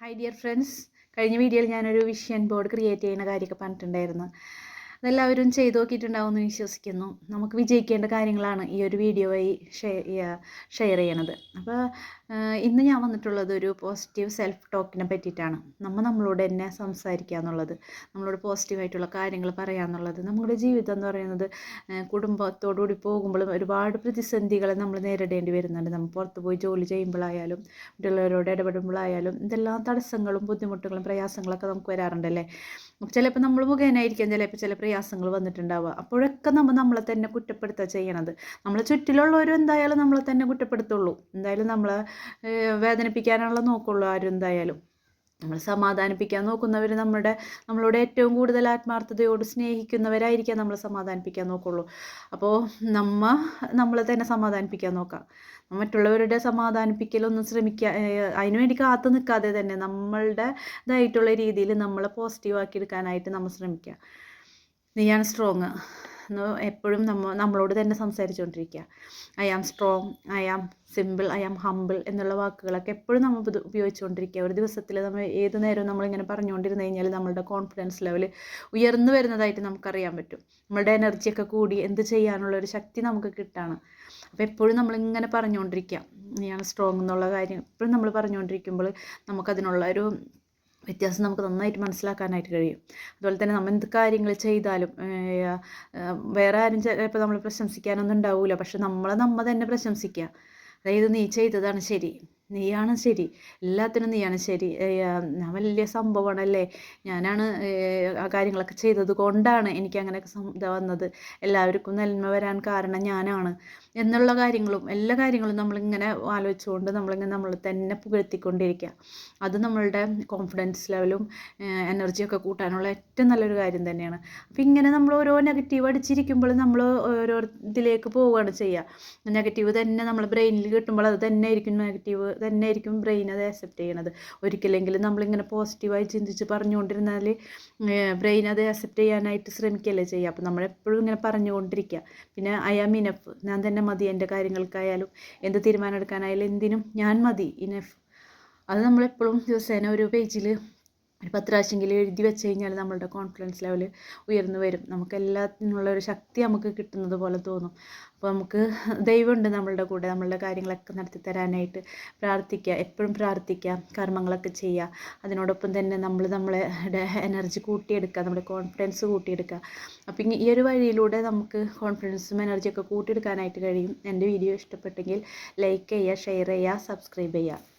Hi dear friends കഴിഞ്ഞ വീഡിയോയിൽ ഞാനൊരു വിഷൻ ബോർഡ് ക്രിയേറ്റ് ചെയ്യുന്ന കാര്യമൊക്കെ പറഞ്ഞിട്ടുണ്ടായിരുന്നു. അതെല്ലാവരും ചെയ്തു നോക്കിയിട്ടുണ്ടാവും എന്ന് വിശ്വസിക്കുന്നു. നമുക്ക് വിജയിക്കേണ്ട കാര്യങ്ങളാണ് ഈ ഒരു വീഡിയോ വഴി ഷെയർ ചെയ്യണത്. അപ്പോൾ ഇന്ന് ഞാൻ വന്നിട്ടുള്ളത് ഒരു പോസിറ്റീവ് സെൽഫ് ടോക്കിനെ പറ്റിയിട്ടാണ്. നമ്മൾ നമ്മളോട് തന്നെ സംസാരിക്കുക എന്നുള്ളത് നമ്മളോട് പോസിറ്റീവായിട്ടുള്ള കാര്യങ്ങൾ പറയുക എന്നുള്ളത് നമ്മുടെ ജീവിതം എന്ന് പറയുന്നത് കുടുംബത്തോടുകൂടി പോകുമ്പോഴും ഒരുപാട് പ്രതിസന്ധികളെ നമ്മൾ നേരിടേണ്ടി വരുന്നുണ്ട്. നമ്മൾ പുറത്ത് പോയി ജോലി ചെയ്യുമ്പോഴായാലും മറ്റുള്ളവരോട് ഇടപെടുമ്പോഴായാലും ഇതെല്ലാം തടസ്സങ്ങളും ബുദ്ധിമുട്ടുകളും പ്രയാസങ്ങളൊക്കെ നമുക്ക് വരാറുണ്ടല്ലേ? അപ്പോൾ ചിലപ്പോൾ നമ്മൾ മുഖേനായിരിക്കാം ചിലപ്പോൾ ചില പ്രയാസങ്ങൾ വന്നിട്ടുണ്ടാവുക. അപ്പോഴൊക്കെ നമ്മൾ നമ്മളെ തന്നെ കുറ്റപ്പെടുത്തുക ചെയ്യണത്. നമ്മളെ ചുറ്റിലുള്ളവരും എന്തായാലും നമ്മളെ തന്നെ കുറ്റപ്പെടുത്തുള്ളൂ. എന്തായാലും നമ്മളെ വേദനിപ്പിക്കാനുള്ള നോക്കുള്ളൂ ആരും എന്തായാലും. നമ്മൾ സമാധാനിപ്പിക്കാൻ നോക്കുന്നവർ നമ്മുടെ നമ്മളോട് ഏറ്റവും കൂടുതൽ ആത്മാർത്ഥതയോട് സ്നേഹിക്കുന്നവരായിരിക്കാം നമ്മൾ സമാധാനിപ്പിക്കാൻ നോക്കുള്ളൂ. അപ്പോൾ നമ്മ നമ്മളെ തന്നെ സമാധാനിപ്പിക്കാൻ നോക്കാം. മറ്റുള്ളവരുടെ സമാധാനിപ്പിക്കലൊന്നും ശ്രമിക്കുക അതിനു വേണ്ടി കാത്തു നിൽക്കാതെ തന്നെ നമ്മളുടെ ഇതായിട്ടുള്ള രീതിയിൽ നമ്മളെ പോസിറ്റീവാക്കി എടുക്കാനായിട്ട് നമ്മൾ ശ്രമിക്കുക നീയാണ് സ്ട്രോങ് എന്ന് എപ്പോഴും നമ്മ നമ്മളോട് തന്നെ സംസാരിച്ചുകൊണ്ടിരിക്കുക I am strong I am simple I am humble എന്നുള്ള വാക്കുകളൊക്കെ എപ്പോഴും നമ്മൾ ഉപയോഗിച്ചുകൊണ്ടിരിക്കുക ഒരു ദിവസത്തിൽ നമ്മൾ ഏത് നേരവും നമ്മളിങ്ങനെ പറഞ്ഞുകൊണ്ടിരുന്നു കഴിഞ്ഞാൽ നമ്മളുടെ കോൺഫിഡൻസ് ലെവൽ ഉയർന്നു വരുന്നതായിട്ട് നമുക്കറിയാൻ പറ്റും. നമ്മളുടെ എനർജിയൊക്കെ കൂടി എന്ത് ചെയ്യാനുള്ള ഒരു ശക്തി നമുക്ക് കിട്ടാണ്. അപ്പോൾ എപ്പോഴും നമ്മളിങ്ങനെ പറഞ്ഞുകൊണ്ടിരിക്കുക ഞാൻ സ്ട്രോങ് എന്നുള്ള കാര്യം എപ്പോഴും നമ്മൾ പറഞ്ഞുകൊണ്ടിരിക്കുമ്പോൾ നമുക്കതിനുള്ള ഒരു വ്യത്യാസം നമുക്ക് നന്നായിട്ട് മനസ്സിലാക്കാനായിട്ട് കഴിയും. അതുപോലെ തന്നെ നമ്മൾ എന്ത് കാര്യങ്ങൾ ചെയ്താലും വേറെ ആരും ചിലപ്പോൾ നമ്മൾ പ്രശംസിക്കാനൊന്നും ഉണ്ടാവില്ല പക്ഷെ നമ്മളെ നമ്മൾ തന്നെ പ്രശംസിക്കുക അതായത് നീ ചെയ്തതാണ് ശരി. നീയാണ് ശരി. എല്ലാത്തിനും നീയാണ് ശരി. ഞാൻ വലിയ സംഭവമാണല്ലേ? ഞാനാണ് ആ കാര്യങ്ങളൊക്കെ ചെയ്തത് കൊണ്ടാണ് എനിക്ക് അങ്ങനെയൊക്കെ വന്നത്. എല്ലാവർക്കും നന്മ വരാൻ കാരണം ഞാനാണ്. എന്നുള്ള കാര്യങ്ങളും എല്ലാ കാര്യങ്ങളും നമ്മളിങ്ങനെ ആലോചിച്ചുകൊണ്ട് നമ്മളിങ്ങനെ നമ്മൾ തന്നെ പുകഴ്ത്തിക്കൊണ്ടിരിക്കുക. അത് നമ്മളുടെ കോൺഫിഡൻസ് ലെവലും എനർജിയൊക്കെ കൂട്ടാനുള്ള ഏറ്റവും നല്ലൊരു കാര്യം തന്നെയാണ്. അപ്പം ഇങ്ങനെ നമ്മൾ ഓരോ നെഗറ്റീവ് അടിച്ചിരിക്കുമ്പോൾ നമ്മൾ ഓരോ ഇതിലേക്ക് പോവുകയാണ് ചെയ്യുക. നെഗറ്റീവ് തന്നെ നമ്മൾ ബ്രെയിനിൽ കിട്ടുമ്പോൾ അത് തന്നെ ആയിരിക്കും നെഗറ്റീവ് തന്നെ ആയിരിക്കും ബ്രെയിൻ അത് അക്സെപ്റ്റ് ചെയ്യണത്. ഒരിക്കലെങ്കിലും നമ്മളിങ്ങനെ പോസിറ്റീവായി ചിന്തിച്ച് പറഞ്ഞുകൊണ്ടിരുന്നാൽ ബ്രെയിൻ അത് ആക്സെപ്റ്റ് ചെയ്യാനായിട്ട് ശ്രമിക്കുകയല്ലേ ചെയ്യുക. അപ്പോൾ നമ്മളെപ്പോഴും ഇങ്ങനെ പറഞ്ഞുകൊണ്ടിരിക്കുക. പിന്നെ ഐ ആം ഇനഫ് ഞാൻ തന്നെ മതി എന്റെ കാര്യങ്ങൾക്കായാലും. എന്ത് തീരുമാനം എടുക്കാനായാലും എന്തിനും ഞാൻ മതി ഇനഫ് അത് നമ്മളെപ്പോഴും ദിവസേന ഒരു പേജിൽ ഒരു പത്ത് പ്രാവശ്യമെങ്കിലും എഴുതി വെച്ച് കഴിഞ്ഞാൽ നമ്മളുടെ കോൺഫിഡൻസ് ലെവൽ ഉയർന്നു വരും. നമുക്ക് എല്ലാത്തിനുള്ള ഒരു ശക്തി നമുക്ക് കിട്ടുന്നത് പോലെ തോന്നും. അപ്പോൾ നമുക്ക് ദൈവമുണ്ട് നമ്മളുടെ കൂടെ. നമ്മളുടെ കാര്യങ്ങളൊക്കെ നടത്തി തരാനായിട്ട് പ്രാർത്ഥിക്കുക. എപ്പോഴും പ്രാർത്ഥിക്കുക. കർമ്മങ്ങളൊക്കെ ചെയ്യുക. അതിനോടൊപ്പം തന്നെ നമ്മൾ നമ്മളെ എനർജി കൂട്ടിയെടുക്കുക. നമ്മുടെ കോൺഫിഡൻസ് കൂട്ടിയെടുക്കുക. അപ്പം ഈ ഒരു വഴിയിലൂടെ നമുക്ക് കോൺഫിഡൻസും എനർജിയൊക്കെ കൂട്ടിയെടുക്കാനായിട്ട് കഴിയും. എന്റെ വീഡിയോ ഇഷ്ടപ്പെട്ടെങ്കിൽ ലൈക്ക് ചെയ്യുക ഷെയർ ചെയ്യുക സബ്സ്ക്രൈബ് ചെയ്യുക.